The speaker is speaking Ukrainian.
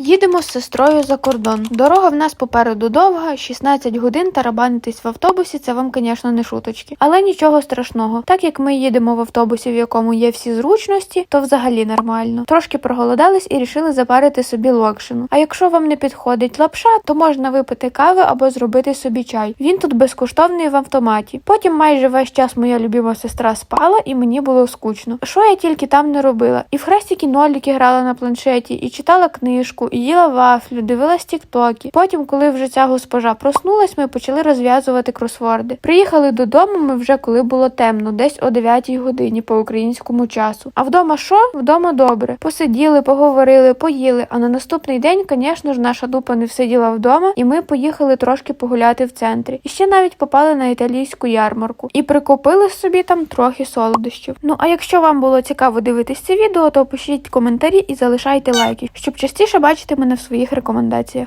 Їдемо з сестрою за кордон. Дорога в нас попереду довга, 16 годин тарабанитись в автобусі. Це вам, звісно, не шуточки. Але нічого страшного. Так як ми їдемо в автобусі, в якому є всі зручності, то взагалі нормально. Трошки проголодались і рішили запарити собі локшину. А якщо вам не підходить лапша, то можна випити кави або зробити собі чай. Він тут безкоштовний в автоматі. Потім майже весь час моя любима сестра спала, і мені було скучно. Що я тільки там не робила? І в хрестики ноліки грала на планшеті, і читала книжку, і їла вафлю, дивилась тіктоки. Потім, коли вже ця госпожа проснулась, ми почали розв'язувати кросворди. Приїхали додому. Ми вже коли було темно, десь о 9 годині по українському часу. А вдома що? Вдома добре. Посиділи, поговорили, поїли. А на наступний день, звісно ж, наша дупа не всиділа вдома, і ми поїхали трошки погуляти в центрі. І ще навіть попали на італійську ярмарку і прикупили собі там трохи солодощів. Ну а якщо вам було цікаво дивитись це відео, то пишіть коментарі і залишайте лайки, щоб частіше бачити мене в своїх рекомендаціях.